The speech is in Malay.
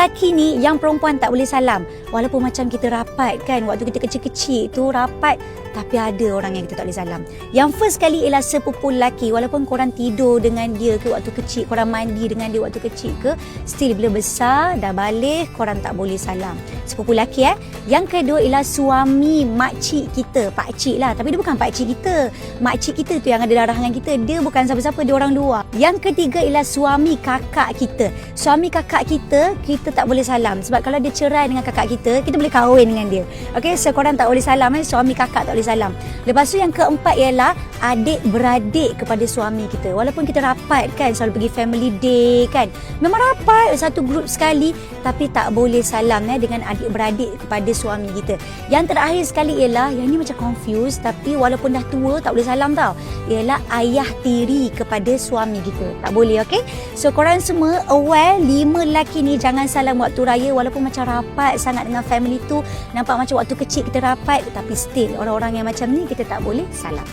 lelaki ni yang perempuan tak boleh salam. Walaupun macam kita rapat kan, waktu kita kecil-kecil tu rapat tapi ada orang yang kita tak boleh salam. Yang first kali ialah sepupu lelaki walaupun korang tidur dengan dia ke waktu kecil, korang mandi dengan dia waktu kecil ke, still bila besar dah balik korang tak boleh salam. Sepupu lelaki eh. Yang kedua ialah suami makcik kita, pakcik lah. Tapi dia bukan pakcik kita. Makcik kita tu yang ada darah dengan kita. Dia bukan siapa-siapa, dia orang luar. Yang ketiga ialah suami kakak kita. Suami kakak kita, kita tak boleh salam. Sebab kalau dia cerai dengan kakak kita, kita boleh kahwin dengan dia. Okay, so korang tak boleh salam eh. Suami kakak tak boleh salam. Lepas tu yang keempat ialah adik-beradik kepada suami kita. Walaupun kita rapat kan, selalu pergi family day kan. Memang rapat satu grup sekali tapi tak boleh salam eh, dengan adik-beradik kepada suami kita. Yang terakhir sekali ialah, yang ni macam confused tapi walaupun dah tua tak boleh salam tau. Ialah ayah tiri kepada suami kita. Tak boleh, okay? So korang semua aware lima lelaki ni jangan salam waktu raya walaupun macam rapat sangat dengan family tu. Nampak macam waktu kecil kita rapat tapi still orang-orang yang macam ni kita tak boleh salam.